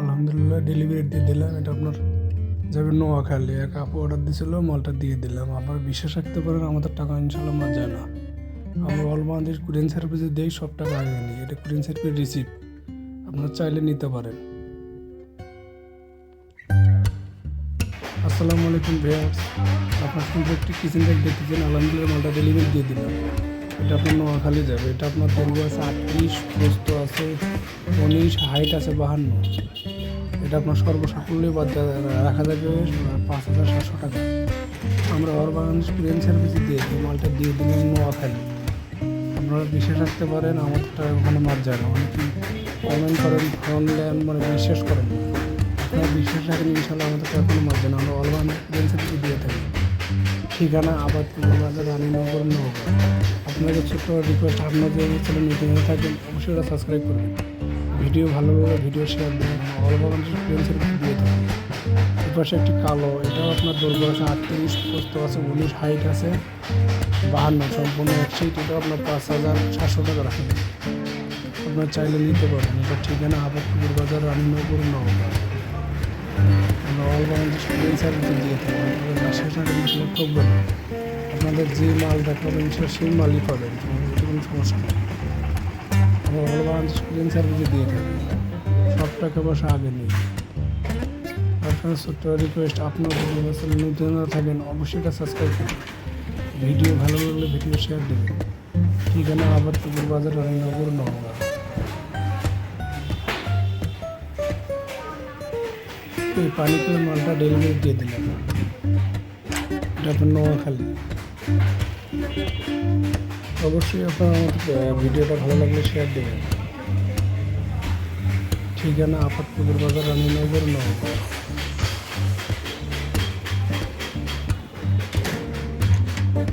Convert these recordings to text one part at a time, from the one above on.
আলহামদুলিল্লাহ ডেলিভারি দিয়ে দিলাম। এটা আপনার যাবে নোয়াখালী। এক আপু অর্ডার দিয়েছিল মালটা দিয়ে দিলাম। আপনার বিশ্বাস রাখতে পারেন, আমাদের টাকা ইনশাল্লাহ আমার যায় না। আমরা অল বাংলাদেশ কুরিয়ান সার্ভিসে দিই, সব টাকা আগে নিই। এটা কুরিয়ান সার্ভিস রিসিপ্ট আপনার চাইলে নিতে পারেন। আসসালামু আলাইকুম ভিয়ার্স আপনার শুধু একটি কিচেন ব্যাগ দেখতেছেন। আলহামদুলিল্লাহ, মালটা ডেলিভারি দিয়ে দিলাম। এটা আপনার নোয়াখালী যাবে। এটা আপনার দৈর্ঘ্য আছে আটত্রিশ প্রস্ত আছে উনিশ হাইট আছে বাহান্ন। এটা আপনার সর্বসাকুল্যে বাদ রাখা যাবে পাঁচ হাজার সাতশো টাকা। আমরা অর বাংলাদেশ কুরিয়ান সার্ভিসে দিয়ে দিই মালটা দিয়ে দিলাম নোয়াখালী। আপনারা বিশ্বাস রাখতে পারেন আমাদের টাকা ওখানে মার যায় না। অনেকে কমেন্ট করেন ফোন দেন মানে বিশ্বাস করেন আপনারা বিশ্বাস রাখেন ইনশাল্লাহ আমাদের কোনো মার যায় না। আমরা বাংলাদেশ কুরিয়ান সার্ভিসে দিয়ে থাকি। ঠিকানা আবার বাজার, রানীনগর নগর আপনাদের ছোট্ট রিকোয়েস্ট আপনার যে চ্যানেল নতুন হয়ে থাকেন অবশ্যই সাবস্ক্রাইব করবেন। ভিডিও ভালো লাগলে video share all Bangladesh courier service দিয়ে এর পাশে একটি কালো, এটাও আপনার দৈর্ঘ্য আছে আটত্রিশ প্রস্ত আছে, উনিশ হাইট আছে, বাহান্ন, সম্পূর্ণ এক সিট এটা আপনার পাঁচ হাজার সাতশো টাকা রাখেন আপনার চাইলে নিতে পারেন। এটা ঠিকানা আবাদপুর বাজার, রানীনগর থাকি আপনাদের যে মাল দেখাবেন সেই মালই পাবেন। কোনো সমস্যা নেই। বাংলাদেশ কুরিয়ান সার্ভিসে দিয়ে থাকি। সব টাকা পয়সা আগে নেই। আপনার ছোট্ট রিকোয়েস্ট আপনার যদি নতুন না থাকেন, অবশ্যই এটা সাবস্ক্রাইব করুন। ভিডিও ভালো লাগলে ভিডিও শেয়ার দেবেন ঠিকানা আবার পুকুর বাজার, রানীনগর, নওগাঁ। এই পানি করে মালটা ডেলিভারি দিয়ে দিলাম। এটা আপনার নোয়াখালী অবশ্যই আপনার আমাদের ভিডিওটা ভালো লাগলে শেয়ার দেবেন। ঠিকানা আপাত পুকুর বাজার, রানীনগর, নওগাঁ।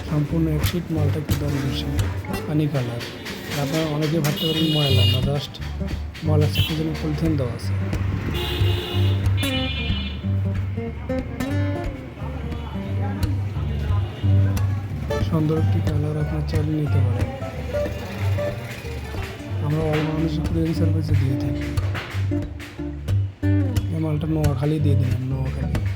সম্পূর্ণ এক সিট মালটা একটু দাম বেশি। পানি কালার আপনারা অনেকে ভাবতে পারেন ময়লা, না জাস্ট ময়লা চাকরির জন্য পলিথিন দেওয়া আছে। সুন্দর একটি কালার আপনার চাইলে নিতে পারেন। আমরা অল মানুষ কুরিয়ার সার্ভিসে দিয়ে থাকি। মালটা নোয়াখালি দিয়ে দিলাম, নোয়াখালী।